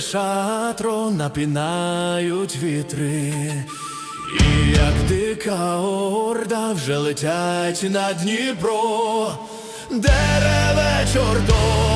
шатро напінають вітри, і як дика орда вже летять на Дніпро, дереве чордо